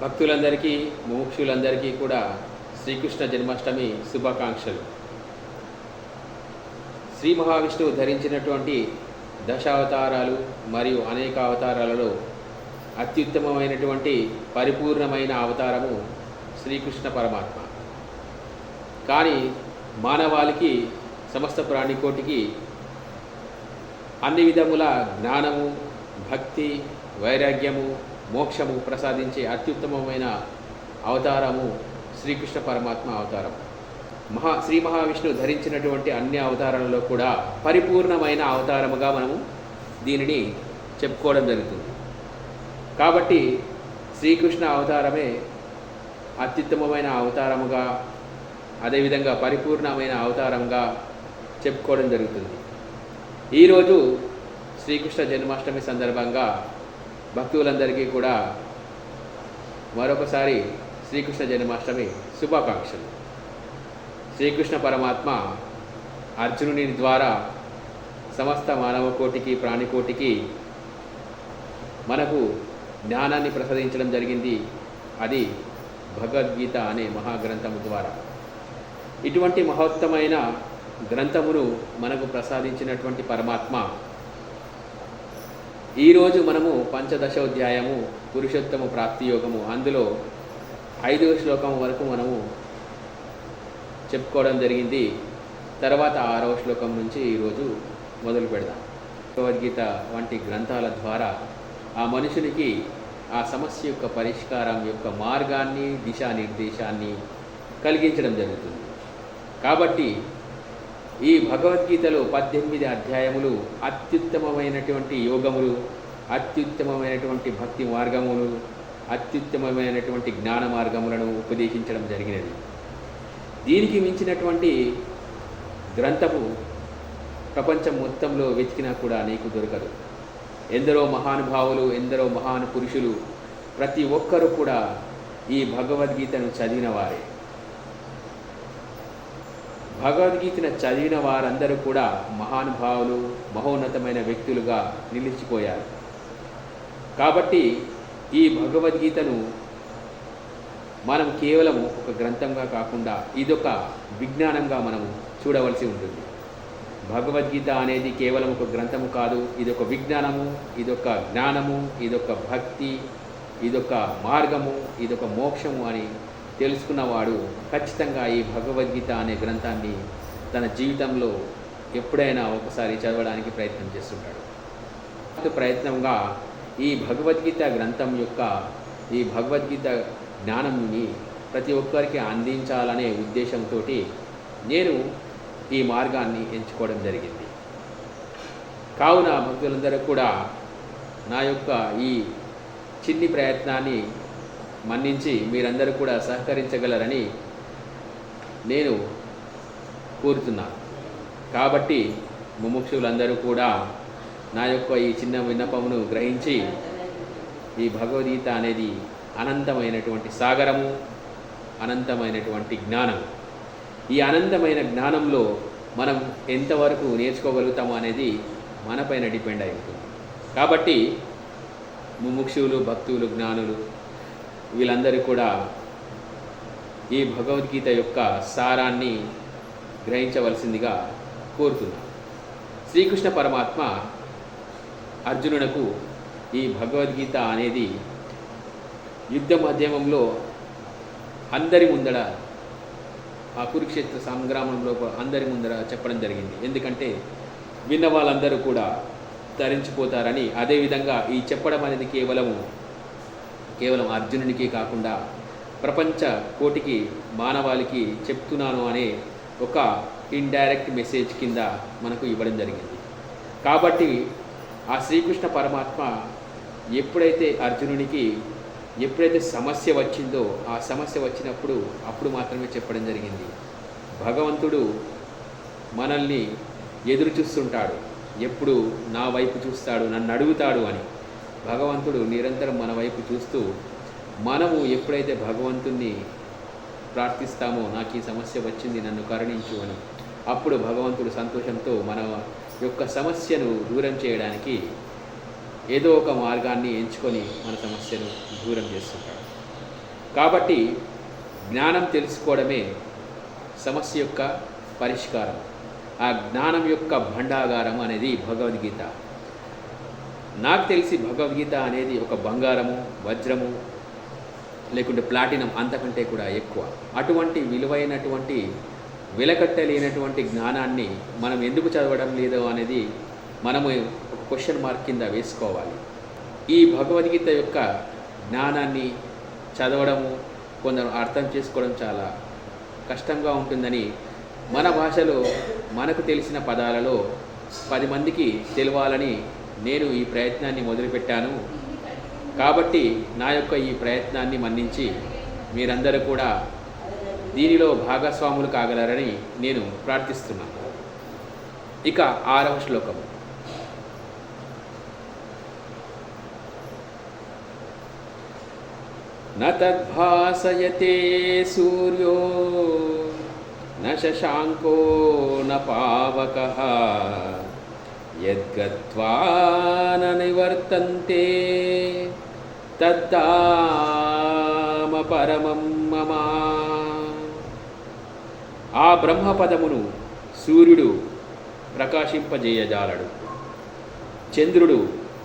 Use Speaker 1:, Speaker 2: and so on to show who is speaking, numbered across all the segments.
Speaker 1: భక్తులందరికీ ముముక్షులందరికీ కూడా శ్రీకృష్ణ జన్మాష్టమి శుభాకాంక్షలు. శ్రీ మహావిష్ణువు ధరించినటువంటి దశావతారాలు మరియు అనేక అవతారాలలో అత్యుత్తమమైనటువంటి పరిపూర్ణమైన అవతారము శ్రీకృష్ణ పరమాత్మ. కానీ మానవాళికి సమస్త ప్రాణికోటికి అన్ని విధముల జ్ఞానము భక్తి వైరాగ్యము మోక్షము ప్రసాదించే అత్యుత్తమమైన అవతారము శ్రీకృష్ణ పరమాత్మ అవతారం. మహా శ్రీ మహావిష్ణువు ధరించినటువంటి అన్ని అవతారాలలో కూడా పరిపూర్ణమైన అవతారముగా మనము దీనిని చెప్పుకోవడం జరుగుతుంది. కాబట్టి శ్రీకృష్ణ అవతారమే అత్యుత్తమమైన అవతారముగా అదేవిధంగా పరిపూర్ణమైన అవతారంగా చెప్పుకోవడం జరుగుతుంది. ఈరోజు శ్రీకృష్ణ జన్మాష్టమి సందర్భంగా భక్తులందరికీ కూడా మరొకసారి శ్రీకృష్ణ జన్మాష్టమి శుభాకాంక్షలు. శ్రీకృష్ణ పరమాత్మ అర్జునుని ద్వారా సమస్త మానవ కోటికి ప్రాణికోటికి మనకు జ్ఞానాన్ని ప్రసాదించడం జరిగింది. అది భగవద్గీత అనే మహాగ్రంథము ద్వారా. ఇటువంటి మహోత్తమైన గ్రంథమును మనకు ప్రసాదించినటువంటి పరమాత్మ ఈరోజు మనము పంచదశోధ్యాయము పురుషోత్తమ ప్రాప్తి యోగము. అందులో ఐదవ శ్లోకం వరకు మనము చెప్పుకోవడం జరిగింది. తర్వాత ఆరవ శ్లోకం నుంచి ఈరోజు మొదలు పెడదాం. భగవద్గీత వంటి గ్రంథాల ద్వారా ఆ మనుషునికి ఆ సమస్య యొక్క పరిష్కారం యొక్క మార్గాన్ని దిశానిర్దేశాన్ని కలిగించడం జరుగుతుంది. కాబట్టి ఈ భగవద్గీతలో పద్దెనిమిది అధ్యాయములు అత్యుత్తమమైనటువంటి యోగములు అత్యుత్తమమైనటువంటి భక్తి మార్గములు అత్యుత్తమమైనటువంటి జ్ఞాన మార్గములను ఉపదేశించడం జరిగినది. దీనికి మించినటువంటి గ్రంథము ప్రపంచం మొత్తంలో వెతికినా కూడా నీకు దొరకదు. ఎందరో మహానుభావులు ఎందరో మహాను పురుషులు ప్రతి ఒక్కరూ కూడా ఈ భగవద్గీతను చదివిన వారే. భగవద్గీతను చదివిన వారందరూ కూడా మహానుభావులు మహోన్నతమైన వ్యక్తులుగా నిలిచిపోయారు. కాబట్టి ఈ భగవద్గీతను మనం కేవలం ఒక గ్రంథంగా కాకుండా ఇదొక విజ్ఞానంగా మనము చూడవలసి ఉంటుంది. భగవద్గీత అనేది కేవలం ఒక గ్రంథము కాదు ఇదొక విజ్ఞానము ఇదొక జ్ఞానము ఇదొక భక్తి ఇదొక మార్గము ఇదొక మోక్షము అని తెలుసుకున్నవాడు ఖచ్చితంగా ఈ భగవద్గీత అనే గ్రంథాన్ని తన జీవితంలో ఎప్పుడైనా ఒకసారి చదవడానికి ప్రయత్నం చేస్తుంటాడు. ప్రయత్నంగా ఈ భగవద్గీత గ్రంథం యొక్క ఈ భగవద్గీత జ్ఞానంని ప్రతి ఒక్కరికి అందించాలనే ఉద్దేశంతో నేను ఈ మార్గాన్ని ఎంచుకోవడం జరిగింది. కావున భక్తులందరూ కూడా నా యొక్క ఈ చిన్ని ప్రయత్నాన్ని మన్నించి మీరందరూ కూడా సహకరించగలరని నేను కోరుతున్నాను కాబట్టి ముముక్షులందరూ కూడా నా యొక్క ఈ చిన్న విన్నపమును గ్రహించి ఈ భగవద్గీత అనేది అనంతమైనటువంటి సాగరము అనంతమైనటువంటి జ్ఞానం ఈ అనంతమైన జ్ఞానంలో మనం ఎంతవరకు నేర్చుకోగలుగుతాము అనేది మనపైన డిపెండ్ అయి ఉంటుంది కాబట్టి ముముక్షువులు భక్తులు జ్ఞానులు వీళ్ళందరూ కూడా ఈ భగవద్గీత యొక్క సారాన్ని గ్రహించవలసిందిగా కోరుతున్నాను శ్రీకృష్ణ పరమాత్మ అర్జునునకు ఈ భగవద్గీత అనేది యుద్ధ మాధ్యమంలో అందరి ముందర ఆ కురుక్షేత్ర సంగ్రామంలో అందరి ముందర చెప్పడం జరిగింది. ఎందుకంటే విన్న వాళ్ళందరూ కూడా తరించిపోతారని అదేవిధంగా ఈ చెప్పడం అనేది కేవలము కేవలం అర్జునునికి కాకుండా ప్రపంచ కోటికి మానవాళికి చెప్తున్నాను అనే ఒక ఇండైరెక్ట్ మెసేజ్ కింద మనకు ఇవ్వడం జరిగింది. కాబట్టి ఆ శ్రీకృష్ణ పరమాత్మ ఎప్పుడైతే అర్జునునికి ఎప్పుడైతే సమస్య వచ్చిందో ఆ సమస్య వచ్చినప్పుడు అప్పుడు మాత్రమే చెప్పడం జరిగింది. భగవంతుడు మనల్ని ఎదురు చూస్తుంటాడు. ఎప్పుడు నా వైపు చూస్తాడు నన్ను అడుగుతాడు అని. భగవంతుడు నిరంతరం మన వైపు చూస్తూ మనము ఎప్పుడైతే భగవంతుణ్ణి ప్రార్థిస్తామో నాకు ఈ సమస్య వచ్చింది నన్ను కరుణించు అని. అప్పుడు భగవంతుడు సంతోషంతో మన యొక్క సమస్యను దూరం చేయడానికి ఏదో ఒక మార్గాన్ని ఎంచుకొని మన సమస్యను దూరం చేస్తుంటాడు. కాబట్టి జ్ఞానం తెలుసుకోవడమే సమస్య యొక్క పరిష్కారం. ఆ జ్ఞానం యొక్క భండాగారం అనేది భగవద్గీత. నాకు తెలిసి భగవద్గీత అనేది ఒక బంగారము వజ్రము లేకుంటే ప్లాటినం అంతకంటే కూడా ఎక్కువ. అటువంటి విలువైనటువంటి వెలకట్టలేనటువంటి జ్ఞానాన్ని మనం ఎందుకు చదవడం లేదో అనేది మనము ఒక క్వశ్చన్ మార్క్ కింద వేసుకోవాలి. ఈ భగవద్గీత యొక్క జ్ఞానాన్ని చదవడము కొందరు అర్థం చేసుకోవడం చాలా కష్టంగా ఉంటుందని మన భాషలో మనకు తెలిసిన పదాలలో పది మందికి తెలియాలని నేను ఈ ప్రయత్నాన్ని మొదలుపెట్టాను. కాబట్టి నా యొక్క ఈ ప్రయత్నాన్ని మన్నించి మీరందరూ కూడా దీనిలో భాగస్వాములు కాగలరని నేను ప్రార్థిస్తున్నాను. ఇక ఆరవ శ్లోకము. నద్భాసయతే సూర్యో నశాంకో నపావక यद्गत्वा न निवर्तन्ते తద్దామ పరమం మమ ఆ బ్రహ్మపదమును సూర్యుడు ప్రకాశింపజేయజాలడు చంద్రుడు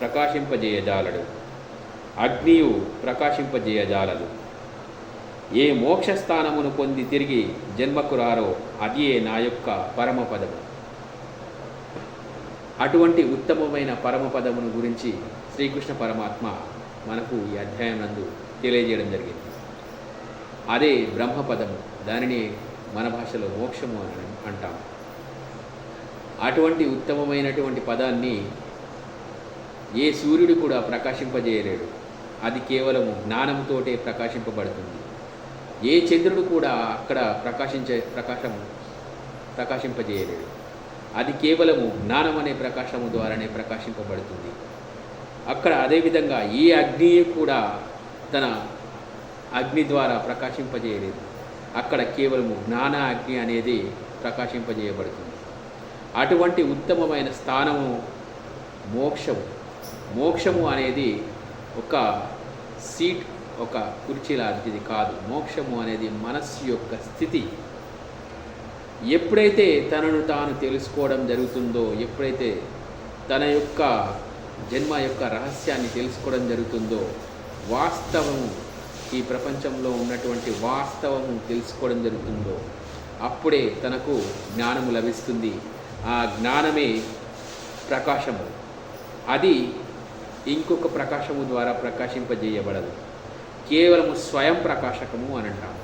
Speaker 1: ప్రకాశింపజేయజాలడు అగ్నియు ప్రకాశింపజేయజాలదు ఏ మోక్షస్థానమును పొంది తిరిగి జన్మకు రారో అదియే నా యొక్క పరమపదము అటువంటి ఉత్తమమైన పరమపదమును గురించి శ్రీకృష్ణ పరమాత్మ మనకు ఈ అధ్యాయం నందు తెలియజేయడం జరిగింది. అదే బ్రహ్మపదము దానిని మన భాషలో మోక్షము అని అంటాం అటువంటి ఉత్తమమైనటువంటి పదాన్ని ఏ సూర్యుడు కూడా ప్రకాశింపజేయలేడు. అది కేవలము జ్ఞానంతోటే ప్రకాశింపబడుతుంది. ఏ చంద్రుడు కూడా అక్కడ ప్రకాశించే ప్రకాశం ప్రకాశింపజేయలేడు. అది కేవలము జ్ఞానం అనే ప్రకాశము ద్వారానే ప్రకాశింపబడుతుంది. అక్కడ అదేవిధంగా ఈ అగ్ని కూడా తన అగ్ని ద్వారా ప్రకాశింపజేయలేదు. అక్కడ కేవలము జ్ఞాన అగ్ని అనేది ప్రకాశింపజేయబడుతుంది. అటువంటి ఉత్తమమైన స్థానము మోక్షము. మోక్షము అనేది ఒక సీట్ ఒక కుర్చీ లాంటిది కాదు. మోక్షము అనేది మనస్సు యొక్క స్థితి. ఎప్పుడైతే తనను తాను తెలుసుకోవడం జరుగుతుందో ఎప్పుడైతే తన యొక్క జన్మ యొక్క రహస్యాన్ని తెలుసుకోవడం జరుగుతుందో వాస్తవము ఈ ప్రపంచంలో ఉన్నటువంటి వాస్తవము తెలుసుకోవడం జరుగుతుందో అప్పుడే తనకు జ్ఞానము లభిస్తుంది. ఆ జ్ఞానమే ప్రకాశము. అది ఇంకొక ప్రకాశము ద్వారా ప్రకాశింపజేయబడదు. కేవలము స్వయం ప్రకాశకము అని అంటాం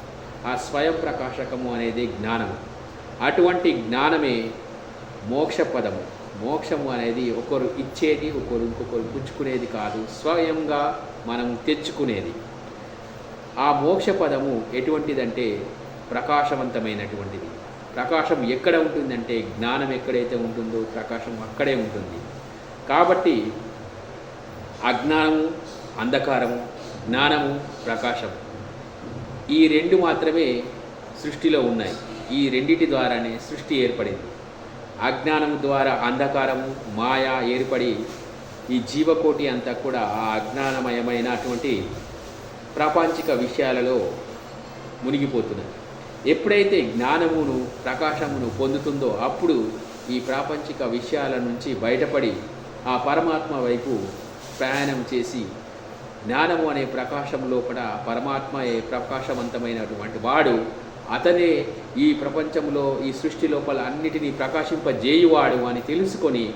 Speaker 1: ఆ స్వయం ప్రకాశకము అనేది జ్ఞానము. అటువంటి జ్ఞానమే మోక్షపదము. మోక్షము అనేది ఒకరు ఇచ్చేది ఒకరు ఇంకొకరు పుచ్చుకునేది కాదు. స్వయంగా మనం తెచ్చుకునేది. ఆ మోక్షపదము ఎటువంటిదంటే ప్రకాశవంతమైనటువంటిది. ప్రకాశం ఎక్కడ ఉంటుందంటే జ్ఞానం ఎక్కడైతే ఉంటుందో ప్రకాశం అక్కడే ఉంటుంది. కాబట్టి అజ్ఞానము అంధకారము జ్ఞానము ప్రకాశం ఈ రెండు మాత్రమే సృష్టిలో ఉన్నాయి. ఈ రెండిటి ద్వారానే సృష్టి ఏర్పడింది. అజ్ఞానము ద్వారా అంధకారము మాయ ఏర్పడి ఈ జీవకోటి అంతా కూడా ఆ అజ్ఞానమయమైనటువంటి ప్రాపంచిక విషయాలలో మునిగిపోతున్నది. ఎప్పుడైతే జ్ఞానమును ప్రకాశమును పొందుతుందో అప్పుడు ఈ ప్రాపంచిక విషయాల నుంచి బయటపడి ఆ పరమాత్మ వైపు ప్రయాణం చేసి జ్ఞానము అనే ప్రకాశం లోపల పరమాత్మయే ప్రకాశవంతమైనటువంటి వాడు అతనే ఈ ప్రపంచంలో ఈ సృష్టి లోపల అన్నిటినీ ప్రకాశింపజేయువాడు అని తెలుసుకొని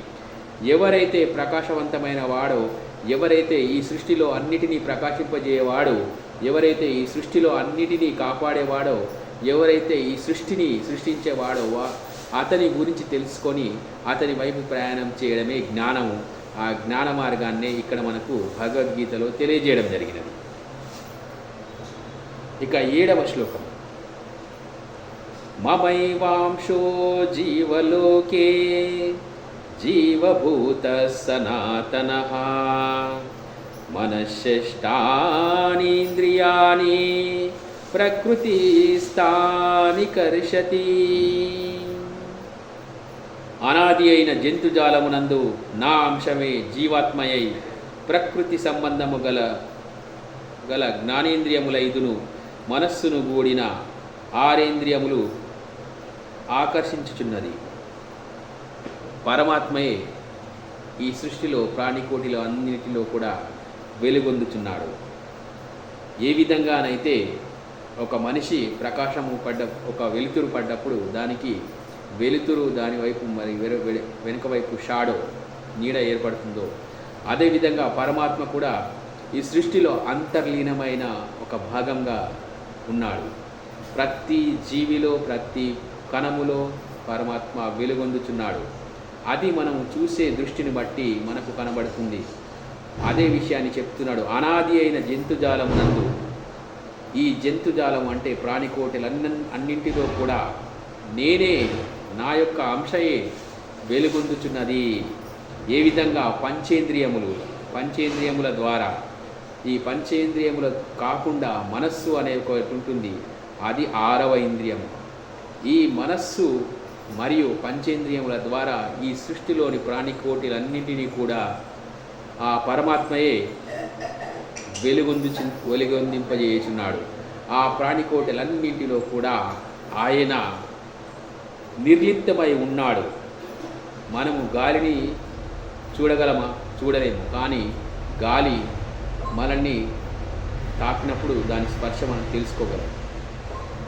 Speaker 1: ఎవరైతే ప్రకాశవంతమైన వాడో ఎవరైతే ఈ సృష్టిలో అన్నిటినీ ప్రకాశింపజేయవాడో ఎవరైతే ఈ సృష్టిలో అన్నిటినీ కాపాడేవాడో ఎవరైతే ఈ సృష్టిని సృష్టించేవాడో వా- అతని గురించి తెలుసుకొని అతని వైపు ప్రయాణం చేయడమే జ్ఞానము. ఆ జ్ఞాన మార్గాన్నే ఇక్కడ మనకు భగవద్గీతలో తెలియజేయడం జరిగినది. ఇక ఏడవ శ్లోకం. మమైవాంశో జీవలోకే జీవభూత సనాతన. మనశ్శేష్టానీంద్రియాణి ప్రకృతిస్థాని కర్షతి అనాది అయిన జంతుజాలమునందు నా అంశమే జీవాత్మయై ప్రకృతి సంబంధము గల గల జ్ఞానేంద్రియములైదును మనస్సును గూడిన ఆరేంద్రియములు ఆకర్షించుచున్నది. పరమాత్మయే ఈ సృష్టిలో ప్రాణికోటిలో అన్నిటిలో కూడా వెలుగొందుచున్నాడు. ఏ విధంగానైతే ఒక మనిషి ప్రకాశము పడ్డ ఒక వెలుతురు పడ్డప్పుడు దానికి వెలుతురు దాని వైపు మరి వె- వెనుక వైపు షాడో నీడ ఏర్పడుతుందో అదేవిధంగా పరమాత్మ కూడా ఈ సృష్టిలో అంతర్లీనమైన ఒక భాగంగా ఉన్నాడు. ప్రతి జీవిలో ప్రతి కణములో పరమాత్మ వెలుగొందుచున్నాడు. అది మనం చూసే దృష్టిని బట్టి మనకు కనబడుతుంది. అదే విషయాన్ని చెప్తున్నాడు. అనాది అయిన జంతుజాలం నందు ఈ జంతుజాలం అంటే ప్రాణికోటలన్న అన్నింటిలో కూడా నేనే నా యొక్క అంశయే వెలుగొందుచున్నది. ఏ విధంగా? పంచేంద్రియములు. పంచేంద్రియముల ద్వారా. ఈ పంచేంద్రియముల కాకుండా మనస్సు అనే ఒకటి ఉంటుంది. అది ఆరవ ఇంద్రియము. ఈ మనస్సు మరియు పంచేంద్రియముల ద్వారా ఈ సృష్టిలోని ప్రాణికోటిలన్నింటినీ కూడా ఆ పరమాత్మయే వెలుగొందు వెలుగొందింపజేయుచున్నాడు. ఆ ప్రాణికోటలన్నింటిలో కూడా ఆయన నిర్లిప్తమై ఉన్నాడు. మనము గాలిని చూడగలమా? చూడలేము. కానీ గాలి మనల్ని తాకినప్పుడు దాని స్పర్శ మనం తెలుసుకోగలం.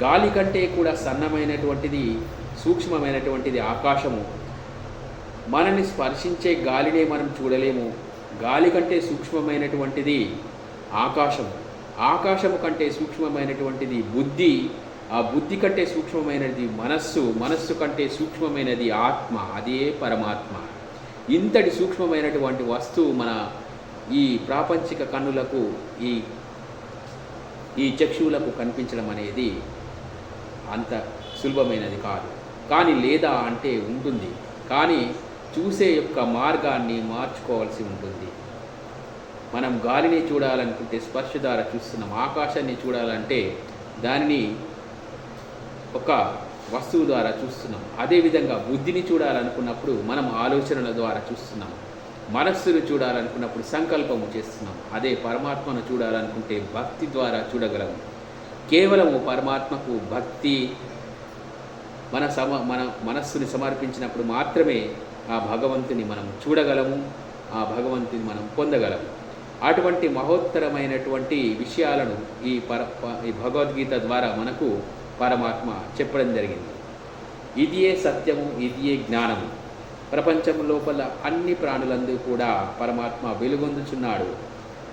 Speaker 1: గాలి కంటే కూడా సన్నమైనటువంటిది సూక్ష్మమైనటువంటిది ఆకాశము. మనల్ని స్పర్శించే గాలినే మనం చూడలేము. గాలి కంటే సూక్ష్మమైనటువంటిది ఆకాశము. ఆకాశము కంటే సూక్ష్మమైనటువంటిది బుద్ధి. ఆ బుద్ధి కంటే సూక్ష్మమైనది మనస్సు. మనస్సు కంటే సూక్ష్మమైనది ఆత్మ. అదే పరమాత్మ. ఇంతటి సూక్ష్మమైనటువంటి వస్తువు మన ఈ ప్రాపంచిక కన్నులకు ఈ ఈ చక్షువులకు కనిపించడం అనేది అంత సులభమైనది కాదు. కానీ లేదా అంటే ఉంటుంది. కానీ చూసే యొక్క మార్గాన్ని మార్చుకోవాల్సి ఉంటుంది. మనం గాలిని చూడాలనుకుంటే స్పర్శ ద్వారా చూస్తున్నాం. ఆకాశాన్ని చూడాలంటే దానిని ఒక వస్తువు ద్వారా చూస్తున్నాం. అదేవిధంగా బుద్ధిని చూడాలనుకున్నప్పుడు మనం ఆలోచనల ద్వారా చూస్తున్నాం. మనస్సును చూడాలనుకున్నప్పుడు సంకల్పము చేస్తున్నాం. అదే పరమాత్మను చూడాలనుకుంటే భక్తి ద్వారా చూడగలము. కేవలము పరమాత్మకు భక్తి మన సమ మన మనస్సుని సమర్పించినప్పుడు మాత్రమే ఆ భగవంతుని మనం చూడగలము ఆ భగవంతుని మనం పొందగలము. అటువంటి మహోత్తరమైనటువంటి విషయాలను ఈ పర ఈ భగవద్గీత ద్వారా మనకు పరమాత్మ చెప్పడం జరిగింది. ఇదియే సత్యము ఇదియే జ్ఞానము. ప్రపంచం లోపల అన్ని ప్రాణులందు కూడా పరమాత్మ వెలుగొందుచున్నాడు.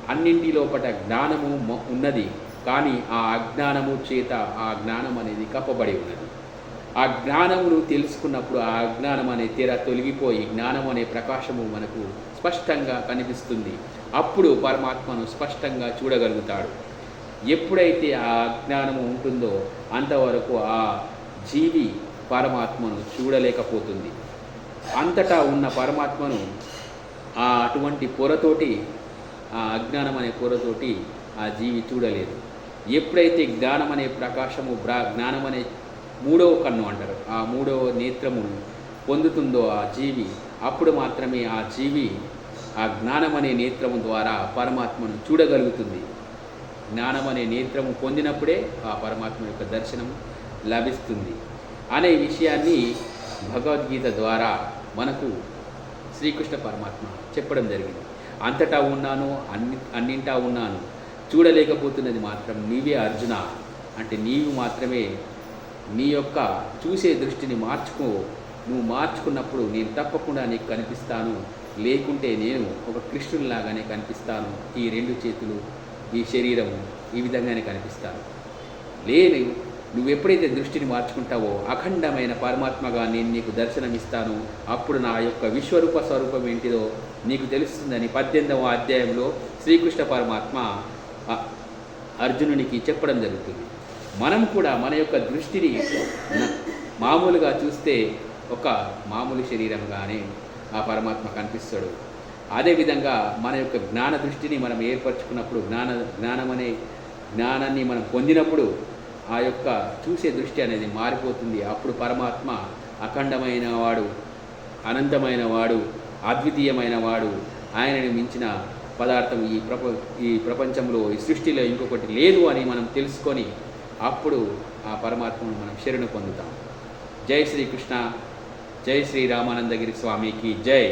Speaker 1: అన్నింటి లోపల జ్ఞానము ఉన్నది. కానీ ఆ అజ్ఞానము చేత ఆ జ్ఞానం అనేది కప్పబడి ఉన్నది. ఆ జ్ఞానమును తెలుసుకున్నప్పుడు ఆ అజ్ఞానం అనే తెర తొలగిపోయి జ్ఞానం అనే ప్రకాశము మనకు స్పష్టంగా కనిపిస్తుంది. అప్పుడు పరమాత్మను స్పష్టంగా చూడగలుగుతాడు. ఎప్పుడైతే ఆ అజ్ఞానము ఉంటుందో అంతవరకు ఆ జీవి పరమాత్మను చూడలేకపోతుంది. అంతటా ఉన్న పరమాత్మను ఆ అటువంటి పొరతోటి ఆ అజ్ఞానం అనే పొరతోటి ఆ జీవి చూడలేదు. ఎప్పుడైతే జ్ఞానం అనే ప్రకాశము బ్రా జ్ఞానం అనే మూడవ కన్ను అంటారు ఆ మూడవ నేత్రము పొందుతుందో ఆ జీవి అప్పుడు మాత్రమే ఆ జీవి ఆ జ్ఞానం అనే నేత్రము ద్వారా పరమాత్మను చూడగలుగుతుంది. జ్ఞానం అనే నేత్రము పొందినప్పుడే ఆ పరమాత్మ యొక్క దర్శనం లభిస్తుంది. అనే విషయాన్ని భగవద్గీత ద్వారా మనకు శ్రీకృష్ణ పరమాత్మ చెప్పడం జరిగింది. అంతటా ఉన్నాను అన్ని అన్నింటా ఉన్నాను. చూడలేకపోతున్నది మాత్రం నీవే అర్జున. అంటే నీవు మాత్రమే నీ యొక్క చూసే దృష్టిని మార్చుకో. నువ్వు మార్చుకున్నప్పుడు నేను తప్పకుండా నీకు కనిపిస్తాను. లేకుంటే నేను ఒక కృష్ణునిలాగానే కనిపిస్తాను. ఈ రెండు చేతులు ఈ శరీరము ఈ విధంగానే కనిపిస్తాను. లేని నువ్వు ఎప్పుడైతే దృష్టిని మార్చుకుంటావో అఖండమైన పరమాత్మగా నేను నీకు దర్శనమిస్తాను. అప్పుడు నా యొక్క విశ్వరూప స్వరూపం ఏంటిదో నీకు తెలుస్తుందని పద్దెనిమిదవ అధ్యాయంలో శ్రీకృష్ణ పరమాత్మ అర్జునునికి చెప్పడం జరుగుతుంది. మనం కూడా మన యొక్క దృష్టిని మామూలుగా చూస్తే ఒక మామూలు శరీరంగానే ఆ పరమాత్మ కనిపిస్తాడు. అదేవిధంగా మన యొక్క జ్ఞాన దృష్టిని మనం ఏర్పరచుకున్నప్పుడు జ్ఞాన జ్ఞానం అనే జ్ఞానాన్ని మనం పొందినప్పుడు ఆ యొక్క చూసే దృష్టి అనేది మారిపోతుంది. అప్పుడు పరమాత్మ అఖండమైన వాడు అనంతమైన వాడు అద్వితీయమైన వాడు ఆయనను మించిన పదార్థం ఈ ప్రప ఈ ప్రపంచంలో ఈ సృష్టిలో ఇంకొకటి లేదు అని మనం తెలుసుకొని అప్పుడు ఆ పరమాత్మను మనం శరణు పొందుతాం. జై శ్రీకృష్ణ జై శ్రీ రామానందగిరి స్వామికి జై.